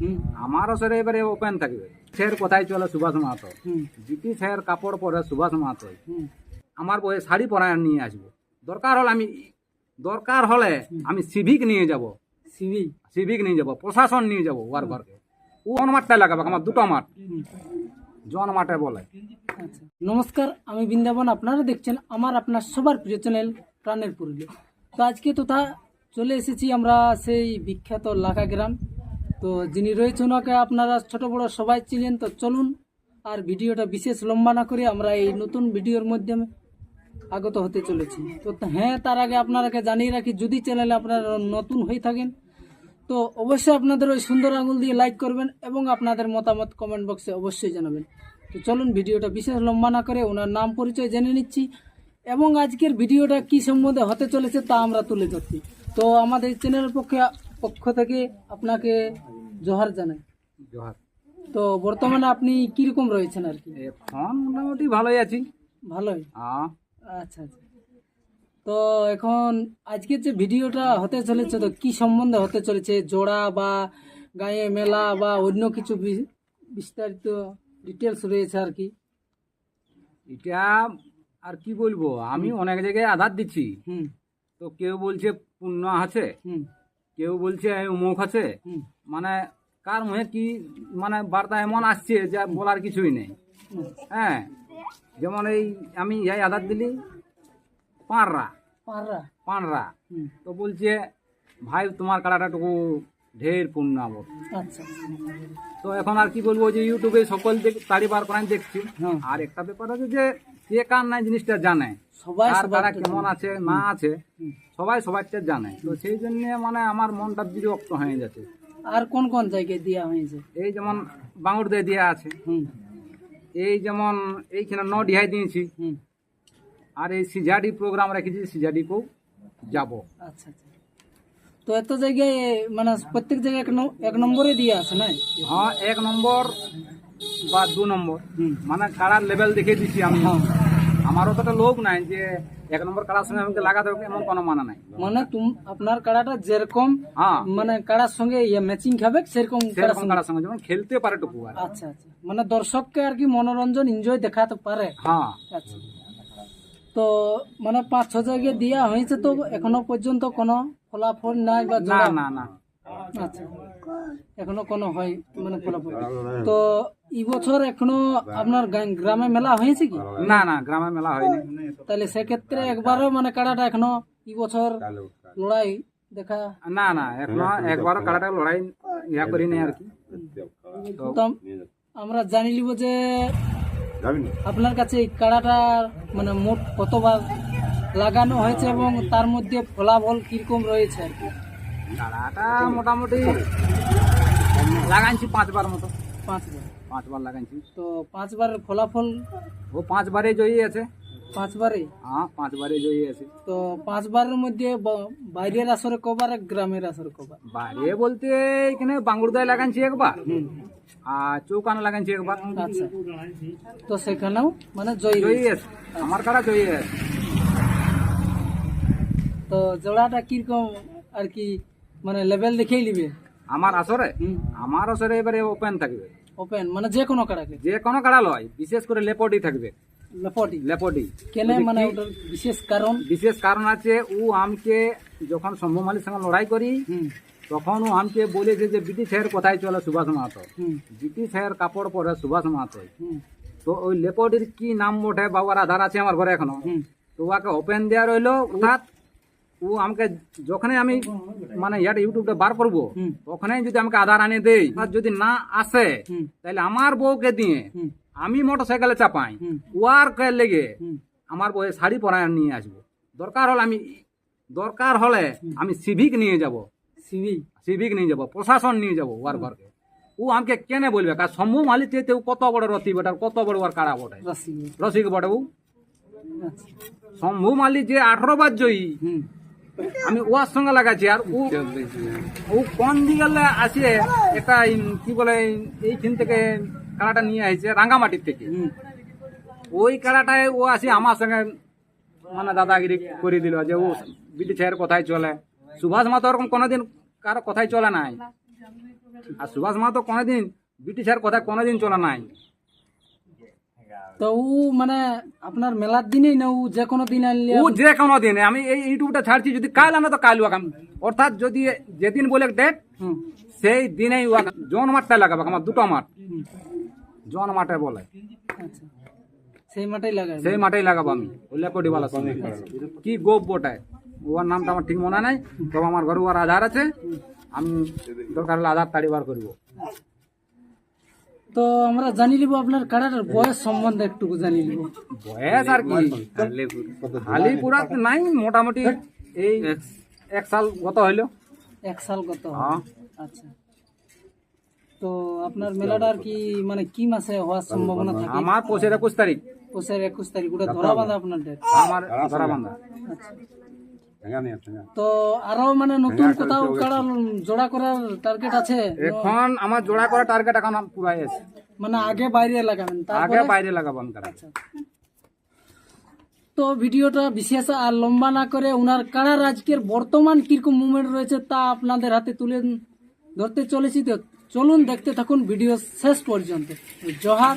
হুম। আমার আসরে এবারে ওপেন থাকবে। স্যার কোথায় চলে সুভাষ মাহাতো। জিটি স্যার কাপড় পরে সুভাষ মাহাতো। আমার বয়ে শাড়ি পরায় নিয়ে আসব। দরকার হলে আমি দরকার হলে আমি সিভিক নিয়ে যাব। সিভিক সিভিক নিয়ে যাব প্রশাসন নিয়ে যাব ওয়ার ঘরকে। ও অন মাঠটাই লাগাবে আমার দুটো মাঠ। জন মাঠে বলে। আচ্ছা। নমস্কার আমি বৃন্দাবন আপনারা দেখছেন আমার আপনার সবার প্রিয় চ্যানেল প্রাণের পুরুলিয়া। তো আজকে তথা চলে এসেছি আমরা সেই বিখ্যাত লাখা গ্রাম। তো যিনি রয়েছে ওনাকে আপনারা ছোট বড় সবাই চিনেন, তো চলুন। আর ভিডিওটা বিশেষ লম্বা না করে আমরা এই নতুন ভিডিওর মাধ্যমে আগত হতে চলেছি। তো হ্যাঁ তার আগে আপনারাকে জানিয়ে রাখি, যদি চ্যানেলে আপনারা নতুন হয়ে থাকেন, তো অবশ্যই আপনাদের ওই সুন্দর আঙুল দিয়ে লাইক করবেন এবং আপনাদের মতামত কমেন্ট বক্সে অবশ্যই জানাবেন। তো চলুন ভিডিওটা বিশেষ লম্বা না করে ওনার নাম পরিচয় জেনে নিচ্ছি এবং আজকের ভিডিওটা কি সম্বন্ধে হতে চলেছে তা আমরা তুলে ধরছি। তো আমাদের চ্যানেলের পক্ষে পক্ষ থেকে আপনাকে জোহার জানাই। জোহার। তো বর্তমানে আপনি কীরকম রয়েছেন আর কি? এখন মোটামুটি ভালোই আছি। ভালোই? হ্যাঁ। আচ্ছা আচ্ছা। তো এখন আজকের যে ভিডিওটা হতে চলেছে তো কি সম্বন্ধে হতে চলেছে? জোড়া বা গায়ে মেলা বা অন্য কিছু বিস্তারিত ডিটেলস রয়েছে আর কি? এটা আর কি বলব? আমি অনেক জায়গায় আধার দিচ্ছি। হুম। তো কেউ বলছে পুণ্য আছে। হুম। কেউ বলছে মুখ আছে? মানে কার মুখে কি মানে বার্তা এমন আসছে যা বলার কিছুই নেই। হ্যাঁ যেমন এই আমি যাই আধার দিলি পাঁড়রা। পাঁড়রা। পাঁড়রা। তো বলছে ভাই তোমার কাড়াটাটুকু ঢের পুণ্য আবর আচ্ছা। তো এখন আর কি বলব যে ইউটিউবে সকল তাড়ি বার করাই দেখছি। হ্যাঁ। আর একটা ব্যাপার আছে যে কে কার নাই জিনিসটা জানে। সবাই সবার কেমন আছে না আছে সবাই সবাইটা জানে। তো সেই জন্য মানে আমার মনটা বিরক্ত হয়ে যাচ্ছে। আর কোন কোন জায়গায় দেওয়া হয়েছে? এই যেমন বাঙুর দিয়ে দেওয়া আছে এই যেমন এইখানে ন ডিহাই দিয়েছি। আর এই সিজাডি প্রোগ্রাম রেখেছি সিজাডিকেও যাব। আচ্ছা আচ্ছা। তো এত জায়গায় মানে প্রত্যেক জায়গায় এক নম্বরে দিয়ে আছে না হ্যাঁ এক নম্বর বা দু নম্বর। মানে কাড়ার লেভেল দেখে দিচ্ছি আমি। হ্যাঁ। আমার অতটা লোক নাই যে এক নম্বর কাড়ার সঙ্গে আমাকে লাগাতে হবে এমন কোনো মানা নাই। মানে তুম আপনার কাড়াটা যেরকম হ্যাঁ। মানে কাড়ার সঙ্গে ইয়ে ম্যাচিং খাবে সেরকম কাড়ার সঙ্গে। যেমন খেলতে পারে টুকু আচ্ছা আচ্ছা। মানে দর্শককে আর কি মনোরঞ্জন এনজয় দেখাতে পারে। হ্যাঁ। আচ্ছা। তো মানে পাঁচ ছ জায়গায় দেওয়া হয়েছে তো এখনও পর্যন্ত কোনো ফলাফল নাই বা না না না। আচ্ছা। এখনও কোনো হয় মানে ফলাফল তো এই বছর এখনও আপনার গ্রামে মেলা হয়েছে কি? না না গ্রামে মেলা হয়নি। তাহলে সেক্ষেত্রে একবারও মানে কাড়াটা এখনও এই বছর লড়াই দেখা? না না এখনও একবারও কাড়াটা লড়াই ইয়া করিনি আর কি। তো আমরা জানি লিব যে আপনার কাছে এই কাড়াটার মানে মোট কতবার লাগানো হয়েছে এবং তার মধ্যে ফলাফল কীরকম রয়েছে আর কি। কাড়াটা মোটামুটি লাগাইছি পাঁচবার মতো। পাঁচবার। পাঁচবার লাগাইছি। তো পাঁচবার ফলাফল? ও পাঁচবারে জয়ী আছে। পাঁচবারে? হ্যাঁ পাঁচবারে জয়ী আছে। তো পাঁচবারের মধ্যে বাইরের আসরে কবার গ্রামের আসরে কবার? বাইরে বলতে এখানে বাঙ্গুরদায় লাগাইছি একবার। আর চৌকানো লাগাইছি একবার। আচ্ছা। তো সেখানেও মানে জয়ী জয়ী আছে। আমার কাড়া জয়ী আছে। তো জোড়াটা কীরকম আর কি মানে লেভেল দেখেই নিবে? আমার আসরে? আমার আসরে এবারে ওপেন থাকবে। ওপেন মানে যে কোনো কাড়াকে যে কোনো কাড়া লয় বিশেষ করে লেপটি থাকবে। লপটি লেপটি কেন মানে ওটার বিশেষ কারণ? বিশেষ কারণ আছে ও আমকে যখন মালির সঙ্গে লড়াই করি তখন ও আমকে বলেছে যে ব্রিটিশের কোথায় চলে সুভাষ মাহাতো? হুম। ব্রিটিশের কাপড় পরে সুভাষ মাহাতো তো ওই লেপটির কি নাম ওঠে বাবার আধার আছে আমার ঘরে এখনও। তো ওকে ওপেন দেওয়া রইল অর্থাৎ ও আমাকে যখনই আমি মানে ইয়াটা ইউটিউবটা বার করব হুম। ওখানেই যদি আমাকে আধার আনিয়ে দেই আর যদি না আসে তাহলে আমার বউকে দিয়ে আমি মোটর সাইকেলে চাপাই ওয়ার লেগে আমার বউয়ে শাড়ি পরায় নিয়ে আসব। দরকার হলে আমি দরকার হলে আমি সিভিক নিয়ে যাব। সিবি সিভিক নিয়ে যাব প্রশাসন নিয়ে যাব ওয়ার ঘরকে ও আমাকে কেনে বলবে? কার সম্ভব মালিক চেয়ে ও কত বড় রতি বেটার কত বড় ওর কাড়া বটে? রসিক বটে। ও। আচ্ছা। শম্ভু মালিক যে আঠারো বার জয়ী। আমি ওয়ার সঙ্গে লাগাচ্ছি আর ও ও কোন দিকে আসে একটা এই- কি বলে এইখান থেকে কাড়াটা নিয়ে আসছে রাঙ্গামাটির থেকে। ওই কাড়াটায় ও আসে আমার সঙ্গে মানে দাদাগিরি করে দিল যে ও ব্রিটিশের কথাই চলে। সুভাষ মাতো ওরকম কোনোদিন কারও কথাই চলে নাই। আর সুভাষ মাহাতো কোনোদিন ব্রিটিশের কথা কোনোদিন চলে নাই। তো ও মানে আপনার মেলার দিনেই না ও যে কোনো দিন আনলে ও যে কোনো দিন আমি এই ইউটিউবটা ছাড়ছি যদি কাল আনে তো কাল ওয়াকাম অর্থাৎ যদি যেদিন বলে ডেট হুম। সেই দিনেই ওয়াকাম জন মাঠটাই লাগাবো আমার দুটো মাঠ। জন মাঠে বলে। আচ্ছা। সেই মাঠেই সেই মাঠেই লাগাবো আমি। সঙ্গে। কি গোপ বটায় ওর নামটা আমার ঠিক মনে নাই তবে আমার ঘরে ওর আধার আছে। আমি দরকার হলে আধার তাড়ি বার করব। তো আমরা জানি লিব আপনার কাড়ার বয়স সম্বন্ধে একটু জানি লিব। বয়স আর কি? হালি পুরা নাই মোটামুটি এই এক সাল গত হইল। এক সাল কত হ্যাঁ। আচ্ছা। তো আপনার মেলাটা আর কি মানে কি মাসে হওয়ার সম্ভাবনা থাকে? আমার পৌষের একুশ তারিখ। পোষের একুশ তারিখ ওটা ধরা বাঁধা আপনার আমার ধরা বান্ধা আচ্ছা। তো আরও মানে নতুন কোথাও জোড়া করার টার্গেট আছে? এখন আমার জোড়া করা টার্গেট এখন পুরাই আছে। মানে আগে বাইরে লাগাবেন আগে বাইরে লাগাবো আমি কারা তো ভিডিওটা বিশেষ আর লম্বা না করে ওনার কাড়ার আজকের বর্তমান কীরকম মুভমেন্ট রয়েছে তা আপনাদের হাতে তুলে ধরতে চলেছি তো। চলুন দেখতে থাকুন ভিডিও শেষ পর্যন্ত। জহার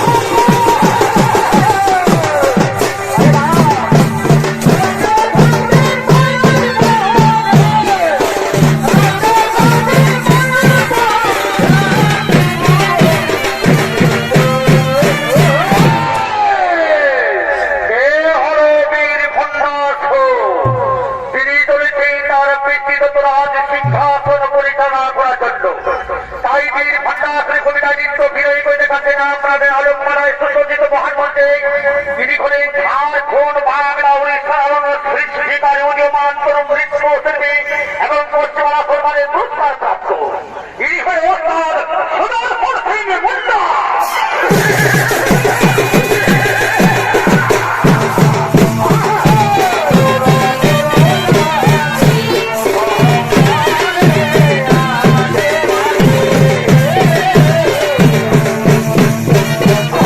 madre